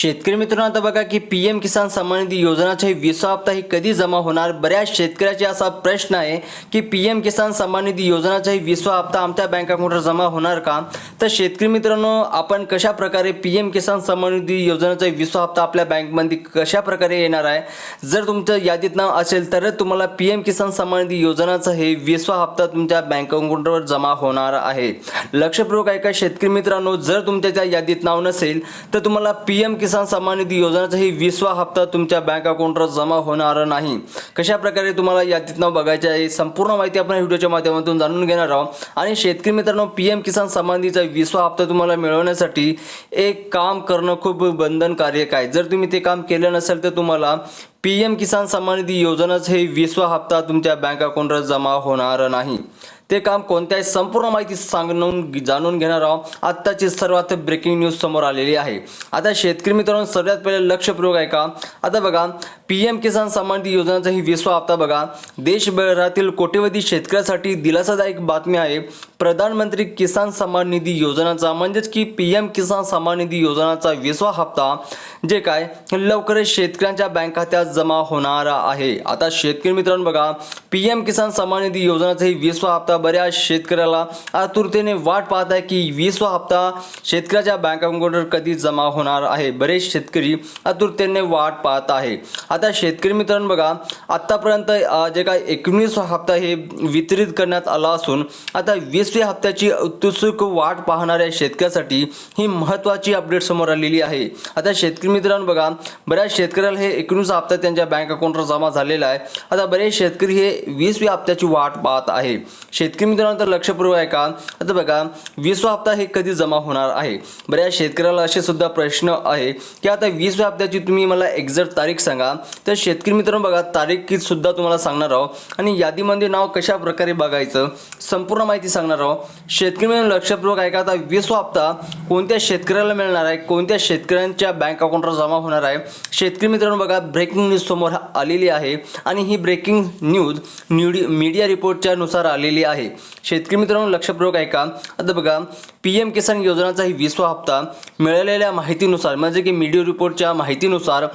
शेतकरी मित्रांनो आता बघा की पी एम किसान सन्मान निधी योजनाचा ही विसा हप्ता ही कधी जमा होणार? बऱ्याच शेतकऱ्याचे असा प्रश्न आहे की पी एम किसान सन्मान निधी योजनाचा ही विसा हप्ता आमच्या बँक अकाउंटवर जमा होणार का? तर शेतकरी मित्रांनो आपण कशा प्रकारे पी एम किसान सन्मान निधी योजनाचा विसा हप्ता आपल्या बँकमध्ये कशा प्रकारे येणार आहे? जर तुमचं यादीत नाव असेल तरच तुम्हाला पी एम किसान सन्मान निधी योजनाचा हे विसा हप्ता तुमच्या बँक अकाउंटवर जमा होणार आहे. लक्षपूर्वक ऐका शेतकरी मित्रांनो जर तुमच्या त्या यादीत नाव नसेल तर तुम्हाला पी एम किसान किसान सन्मान निधी योजनाचा वीसवा विसवा हप्ता तुमच्या बँक अकाउंटवर जमा होणार नाही. कशा प्रकारे तुम्हाला यादीत नाव बघायचे आहे संपूर्ण माहिती आपण व्हिडिओच्या माध्यमातून जाणून घेणार आहोत. आणि शेतकरी मित्रांनो पी एम किसान सन्मान निधीचा विसवा हप्ता तुम्हाला मिळवण्यासाठी एक काम करणं खूप बंधनकारक आहे. जर तुम्ही ते काम केलं नसेल तर तुम्हाला पी एम किसान सन्मान निधी योजनाच हे विसवा हप्ता तुमच्या बँक अकाउंटवर जमा होणार नाही. ते काम कोणत्याही संपूर्ण माहिती सांगून जाणून घेणार आहोत. आत्ताची सर्वात ब्रेकिंग न्यूज समोर आलेली आहे. आता शेतकरी मित्रांनो सर्वात पहिले लक्षपूर्वक आहे का आता बघा पी एम किसान सन्मान निधी योजनाचा ही विसवा हप्ता बघा. देशभरातील कोट्यवधी शेतकऱ्यासाठी दिलासादायक बातमी आहे. प्रधानमंत्री किसान सन्मान निधी योजनाचा म्हणजेच की पी एम किसान सन्मान निधी योजनाचा विसवा हप्ता जे काय? लवकरच शेतकऱ्यांच्या बँक खात्यात जमा होणार आहे. आता शेतकरी मित्रांनो बघा पी एम किसान सन्मान निधी योजनाचा ही विसवा हप्ता बऱ्याच शेतकऱ्याला आतुरतेने वाट पाहत आहे की वीसवा हप्ता शेतकऱ्याच्या बँक अकाउंटवर कधी जमा होणार आहे? बरेच शेतकरी आतुरतेने वाट पाहत आहे. आता शेतकरी मित्रांनो बघा आतापर्यंत जे काय एकोणीसवा हप्ता हे वितरित करण्यात आला असून आता वीसव्या हप्त्याची उत्सुक वाट पाहणाऱ्या शेतकऱ्यासाठी ही महत्त्वाची अपडेट समोर आलेली आहे. आता शेतकरी मित्रांनो बघा बऱ्याच शेतकऱ्याला हे एकोणीस हप्ता त्यांच्या बँक अकाउंटवर जमा झालेला आहे. आता बरेच शेतकरी हे वीसव्या हप्त्याची वाट पाहत आहे. शेत शेतकरी मित्रांनो तर लक्षपूर्वक आहे का आता बघा वीसवा हप्ता हे कधी जमा होणार आहे? बऱ्याच शेतकऱ्याला असे सुद्धा प्रश्न आहे की आता वीसव्या हप्त्याची तुम्ही मला एक्झॅक्ट तारीख सांगा. तर शेतकरी मित्रांनो बघा तारीख सुद्धा तुम्हाला सांगणार आहोत. आणि यादीमध्ये नाव कशा प्रकारे बघायचं संपूर्ण माहिती सांगणार आहोत. शेतकरी मित्रांनो लक्षपूर्वक आहे का आता वीसवा हप्ता कोणत्या शेतकऱ्याला मिळणार आहे? कोणत्या शेतकऱ्यांच्या बँक अकाउंटवर जमा होणार आहे? शेतकरी मित्रांनो बघा ब्रेकिंग न्यूज समोर आलेली आहे. आणि ही ब्रेकिंग न्यूज न्यूडी मीडिया रिपोर्टच्या नुसार आलेली आहे. शेतकरी मित्रांनो लक्षपूर्वक आहे का आता बघा पी एम किसान योजनाचा ही विसवा हप्ता मिळालेल्या माहितीनुसार म्हणजे की मीडिया रिपोर्टच्या माहितीनुसार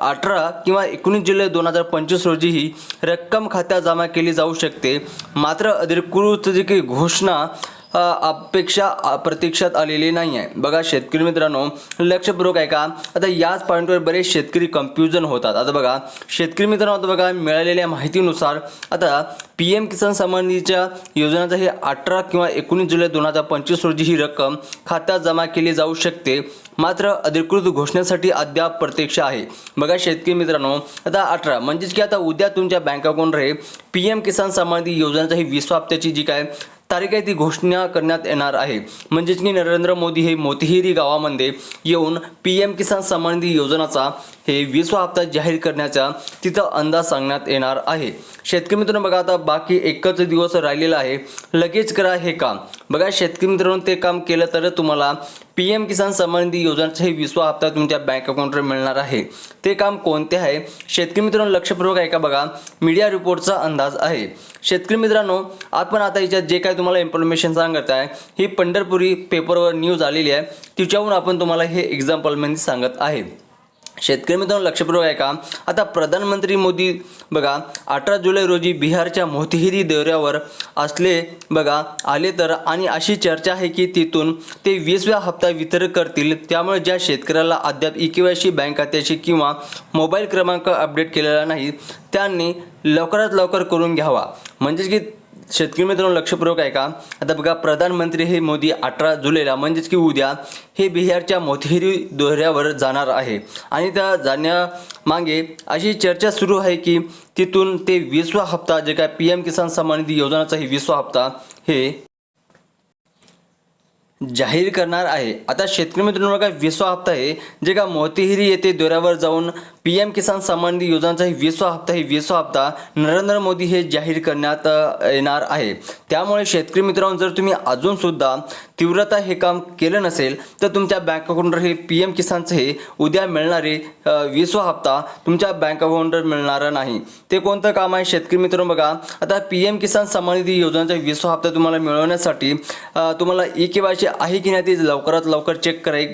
अठरा किंवा एकोणीस जुलै दोन हजार पंचवीस रोजी ही रक्कम खात्यात जमा केली जाऊ शकते. मात्र अधिकृत जी की घोषणा अपेक्षा प्रतीक्षात आलेली नाही आहे बघा शेतकरी मित्रांनो लक्षपूर्वक आहे का आता याच पॉईंटवर बरेच शेतकरी कन्फ्युजन होतात. आता बघा शेतकरी मित्रांनो आता बघा मिळालेल्या माहितीनुसार आता पी एम किसान संबंधीच्या योजनाचा हे अठरा किंवा एकोणीस जुलै दोन हजार पंचवीस रोजी ही रक्कम खात्यात जमा केली जाऊ शकते. मात्र अधिकृत घोषणेसाठी अद्याप प्रतीक्षा आहे. बघा शेतकरी मित्रांनो आता अठरा. म्हणजेच की आता उद्या तुमच्या बँक अकाउंटवर रे पी एम किसान संबंधी निधी योजनेचा ही वीस हप्त्याची जी काय तारीख आहे ती घोषणा करण्यात येणार आहे. म्हणजेच की नरेंद्र मोदी हे मोतीहिरी गावामध्ये येऊन पी एम किसान सन्मान निधी योजनाचा हे वीसवा हप्ता जाहीर करण्याचा तिथं अंदाज सांगण्यात येणार आहे. शेतकरी मित्रांनो बघा आता बाकी एकच दिवस राहिलेला आहे. लगेच करा हे काम. बघा शेतकरी मित्रांनो ते काम केलं तर तुम्हाला पी एम किसान सन्मान निधी योजनेचा हे विसवा हप्ता तुमच्या बँक अकाउंटवर मिळणार आहे. ते काम कोणते आहे? शेतकरी मित्रांनो लक्षपूर्वक आहे का बघा. मीडिया रिपोर्टचा अंदाज आहे. शेतकरी मित्रांनो आपण आता याच्यात जे काय तुम्हाला इन्फॉर्मेशन सांगत आहे ही पंढरपुरी पेपरवर न्यूज आलेली आहे. तिच्याहून आपण तुम्हाला हे एक्झाम्पलमध्ये सांगत आहे. शेतकरी मित्रांनो लक्षपूर्वक आहे का आता प्रधानमंत्री मोदी बघा अठरा जुलै रोजी बिहारच्या मोतीहिरी दौऱ्यावर असले बघा आले तर आणि अशी चर्चा आहे की तिथून ते वीसव्या हप्ता वितरित करतील. त्यामुळे ज्या शेतकऱ्याला अद्याप इकेवायसी बँक खात्याशी किंवा मोबाईल क्रमांक अपडेट केलेला नाही त्यांनी लवकरात लवकर करून घ्यावा. म्हणजेच की शेतकरी मित्रांनो लक्षपूर्वक आहे का आता बघा प्रधानमंत्री हे मोदी अठरा जुलैला म्हणजेच की उद्या हे बिहारच्या मोतीहिरी दौऱ्यावर जाणार आहे. आणि त्या जाण्यामागे अशी चर्चा सुरू आहे की तिथून ते वीसवा हप्ता जे काय पी एम किसान सन्मान निधी योजनाचा हे वीसवा हप्ता हे जाहीर करणार आहे. आता शेतकरी मित्रांनो बघा विसवा हप्ता आहे जे का मोतीहिरी येथे दौऱ्यावर जाऊन पी एम किसान सन्मान निधी योजनाचा ही वीसवा हप्ता ही वीसवा हप्ता नरेंद्र मोदी हे जाहीर करण्यात येणार आहे. त्यामुळे शेतकरी मित्रांनो जर तुम्ही अजून सुद्धा तीव्रता हे काम केलं नसेल तर तुमच्या बँक अकाउंटवर हे पी एम किसानचं हे उद्या मिळणारे वीसवा हप्ता तुमच्या बँक अकाउंटवर मिळणार नाही. ते कोणतं काम आहे शेतकरी मित्रांनो बघा. आता पी एम किसान सन्मान निधी योजनेचा वीसवा हप्ता तुम्हाला मिळवण्यासाठी तुम्हाला ई के वाय सी आहे की नाही ती लवकरात लवकर चेक कराय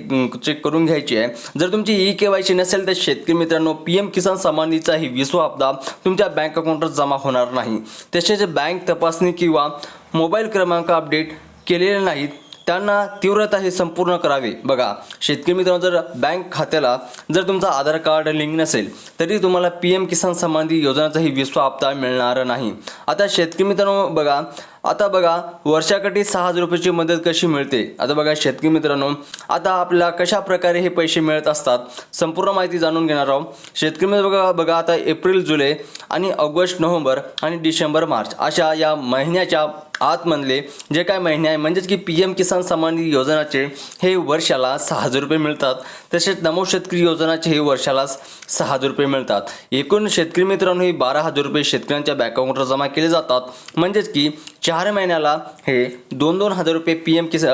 चेक करून घ्यायची आहे. जर तुमची ई के वाय सी नसेल तर शेतकरी मित्रांनो पी एम किसान सन्मान निधीचा विसवा हप्ता तुमच्या बँक अकाउंटवर जमा होणार नाही. तसेच बँक तपासणी किंवा मोबाईल क्रमांक अपडेट केलेले नाहीत. त्यांना तीव्रता हे संपूर्ण करावे. बघा शेतकरी मित्रांनो जर बँक खात्याला जर तुमचा आधार कार्ड लिंक नसेल तरी तुम्हाला पी एम किसान सन्मान निधी योजनाचा विसवा हप्ता मिळणार नाही. आता शेतकरी मित्रांनो बघा आता बघा वर्षाकाठी सहा हजार रुपयाची मदत कशी मिळते? आता बघा शेतकरी मित्रांनो आता आपल्याला कशा प्रकारे हे पैसे मिळत असतात संपूर्ण माहिती जाणून घेणार आहोत. शेतकरी मित्र बघा बघा आता एप्रिल जुलै आणि ऑगस्ट नोव्हेंबर आणि डिसेंबर मार्च अशा या महिन्याच्या आतमधले जे काय महिने आहे म्हणजेच की पी एम किसान सन्मान निधी योजनाचे हे वर्षाला सहा हजार रुपये मिळतात. तसेच नमो शेतकरी योजनाचे हे वर्षाला सहा हजार रुपये मिळतात. एकूण शेतकरी मित्रांनो हे बारा हजार रुपये शेतकऱ्यांच्या बँक अकाउंटवर जमा केले जातात. म्हणजेच की चार महिन्याला हे दोन दोन हजार रुपये पी एम किस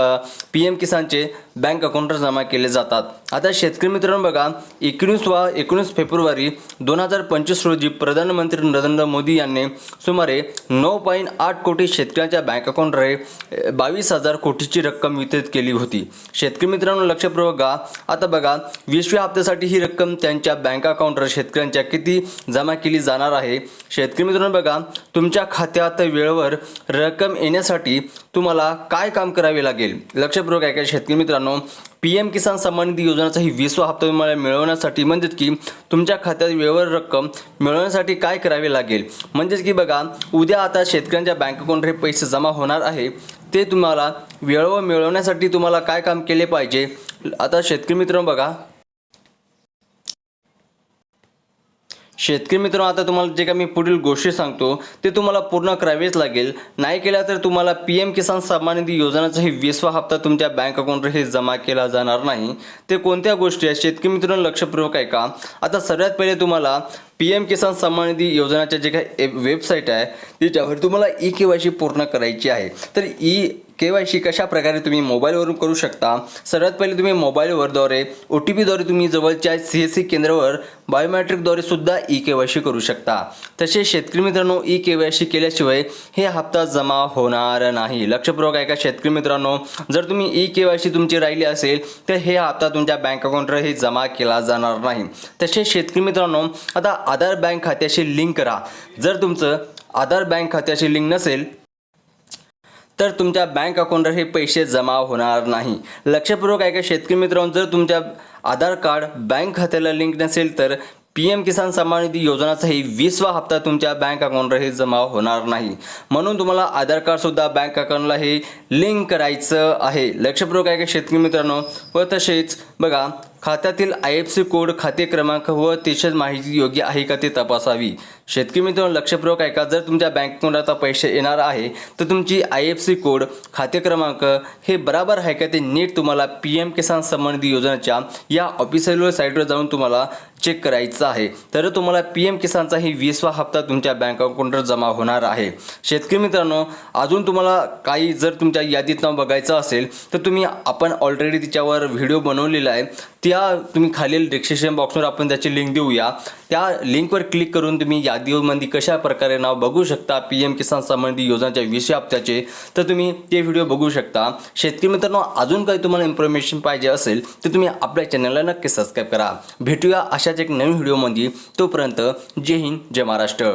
पी एम किसानचे बँक अकाउंटवर जमा केले जातात. आता शेतकरी मित्रांनो बघा एकोणीस वा एकोणीस फेब्रुवारी दोन हजार पंचवीस रोजी प्रधानमंत्री नरेंद्र मोदी यांनी सुमारे नऊ पॉईंट आठ कोटी शेतकऱ्यांच्या बँक अकाउंटद्वारे बावीस हजार कोटीची रक्कम वितरित केली होती. शेतकरी मित्रांनो लक्षपूर्वक बघा. आता बघा वीसव्या हप्त्यासाठी ही रक्कम त्यांच्या बँक अकाउंटवर शेतकऱ्यांच्या किती जमा केली जाणार आहे? शेतकरी मित्रांनो बघा तुमच्या खात्यात वेळेवर रक्कम येण्यासाठी तुम्हाला काय काम करावे लागेल? लक्षपूर्वक ऐका शेतकरी मित्रांनो. पी एम किसान सन्मान निधी योजनाचा ही वीसवा हप्ता तुम्हाला मिळवण्यासाठी म्हणजेच की तुमच्या खात्यात वेळेवर रक्कम मिळवण्यासाठी काय करावे लागेल? म्हणजेच की बघा उद्या आता शेतकऱ्यांच्या बँक अकाउंटवर हे पैसे जमा होणार आहे. ते तुम्हाला वेळेवर मिळवण्यासाठी तुम्हाला काय काम केले पाहिजे? आता शेतकरी मित्रांनो बघा शेतकरी मित्र आता तुम्हाला जे का मी पुढील गोष्टी सांगतो ते तुम्हाला पूर्ण करावेच लागेल. नाही केल्या तर तुम्हाला पी एम किसान सन्मान निधी योजनाचा हे विसवा हप्ता तुमच्या बँक अकाउंटवर हे जमा केला जाणार नाही. ते कोणत्या गोष्टी आहेत? शेतकरी मित्रांनो लक्षपूर्वक ऐका. आता सर्वात पहिले तुम्हाला पी एम किसान सन्मान निधी योजनाच्या जे काही वेबसाईट आहे त्याच्यावर तुम्हाला ई के वाय सी पूर्ण करायची आहे. तर ई के वाय सी कशा प्रकारे तुम्ही मोबाईलवरून करू शकता? सर्वात पहिले तुम्ही मोबाईलवरद्वारे ओ टी पीद्वारे तुम्ही जवळच्या सी एस सी केंद्रावर बायोमॅट्रिकद्वारे सुद्धा ई के वाय सी करू शकता. तसेच शेतकरी मित्रांनो ई के वाय सी केल्याशिवाय हे हप्ता जमा होणार नाही. लक्षपूर्वक ऐका शेतकरी मित्रांनो जर तुम्ही ई के वाय सी तुमची राहिली असेल तर हे हप्ता तुमच्या बँक अकाउंटवर हे जमा केला जाणार नाही. तसेच शेतकरी मित्रांनो आता आधार बँक खात्याशी लिंक करा. जर तुमचं आधार बँक खात्याशी लिंक नसेल तर तुमच्या बँक अकाउंटवर हे पैसे जमा होणार नाही. लक्षपूर्वक ऐका शेतकरी मित्रांनो जर तुमच्या आधार कार्ड बँक खात्याला लिंक नसेल तर पी एम किसान सन्मान निधी योजनाचाही वीसवा हप्ता तुमच्या बँक अकाउंटवर हे जमा होणार नाही. म्हणून तुम्हाला आधार कार्डसुद्धा बँक अकाउंटला हे लिंक करायचं आहे. लक्षपूर्वक ऐका शेतकरी मित्रांनो व तसेच बघा खात्यातील आय एफ सी कोड खाते क्रमांक व त्याच्यात माहिती योग्य आहे का ते तपासावी. शेतकरी मित्रांनो लक्षपूर्वक ऐका. जर तुमच्या बँक अकाउंटात पैसे येणार आहे तर तुमची आय एफ सी कोड खाते क्रमांक हे बराबर आहे का ते नीट तुम्हाला पी एम किसान संबंधी योजनेच्या या ऑफिशियल साईटवर जाऊन तुम्हाला चेक करायचं आहे. तर तुम्हाला पी एम किसानचा ही वीसवा हप्ता तुमच्या बँक अकाउंटवर जमा होणार आहे. शेतकरी मित्रांनो अजून तुम्हाला काही जर तुमच्या यादीत नाव बघायचं असेल तर तुम्ही आपण ऑलरेडी तिच्यावर व्हिडिओ बनवलेला आहे. त्या तुम्ही खालील डिस्क्रिप्शन बॉक्सवर आपण त्याची लिंक देऊया. त्या लिंकवर क्लिक करून तुम्ही यादीमध्ये कशा प्रकारे नाव बघू शकता पी एम किसान संबंधी योजनाच्या वीस विषय हप्त्याचे तर तुम्ही ते व्हिडिओ बघू शकता. शेतकरी मित्रांनो अजून काही तुम्हाला इन्फॉर्मेशन पाहिजे असेल तर तुम्ही आपल्या चॅनलला नक्की सबस्क्राईब करा. भेटूया अशा अशाच एक नवीन व्हिडिओमध्ये तोपर्यंत जय हिंद जय महाराष्ट्र.